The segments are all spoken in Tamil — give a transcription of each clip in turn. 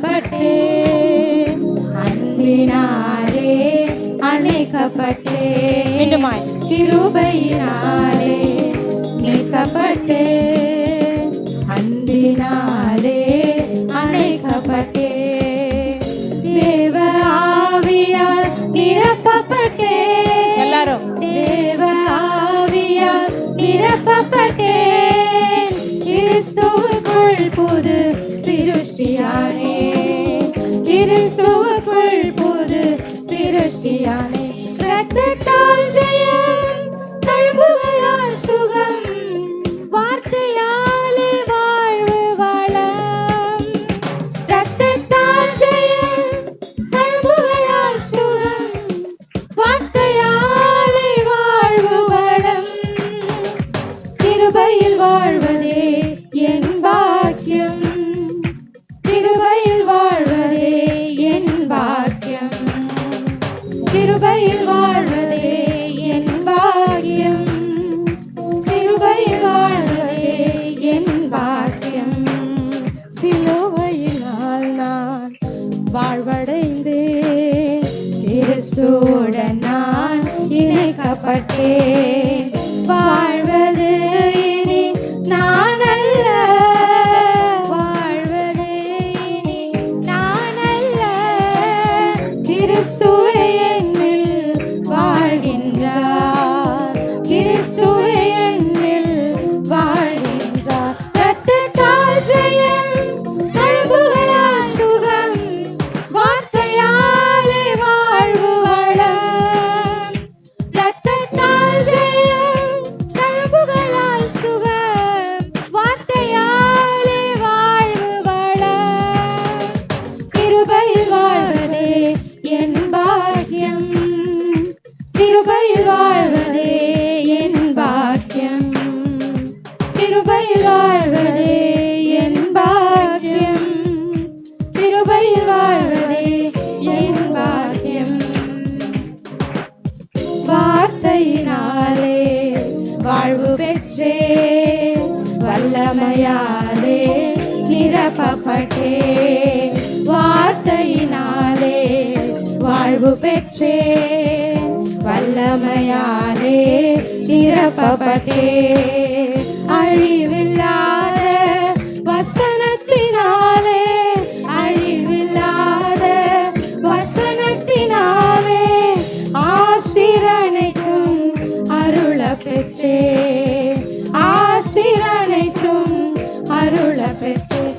மீட்கப்பட்டே அன்பினாலே அணைக்கப்பட்டே. மீண்டுமாய். கிருபையினாலே மீட்கப்பட்டே. அன்பினாலே அணைக்கப்பட்டே. தேவ ஆவியால் நிரப்பப்பட்டே. எல்லாரும். தேவ ஆவியால் நிரப்பப்பட்டேன் கிறிஸ்துவுக்குள் புது சிருஷ்டியானே. கிறிஸ்துவுக்குள் புது சிருஷ்டியானே ரத்தத்தால் கிறிஸ்துவுடன் நான் இணைக்கப்பட்டேன் வாழ்வது இனி நான் அல்ல வாழ்வது இனி நான் அல்ல கிறிஸ்துவே என்னில் வாழ்கின்றார். கிறிஸ்து வல்லமையாலே நிரப்பப்பட்டே. வார்த்தையினாலே வாழ்வு பெற்றே. வல்லமையாலே நிரப்பப்பட்டே. அழிவில்லாத வசனத்தினாலே அழிவில்லாத வசனத்தினாலே ஆசிரனைக்கும் அருள பெற்றே. ஆசிரனைக்கும் அருள பெற்றே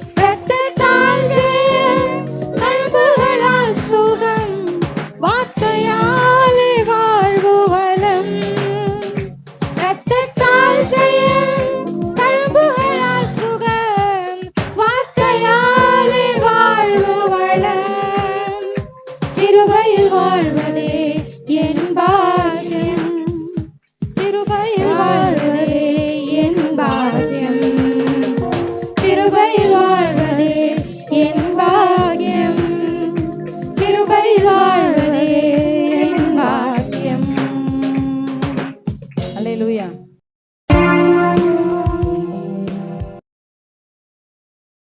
Hallelujah.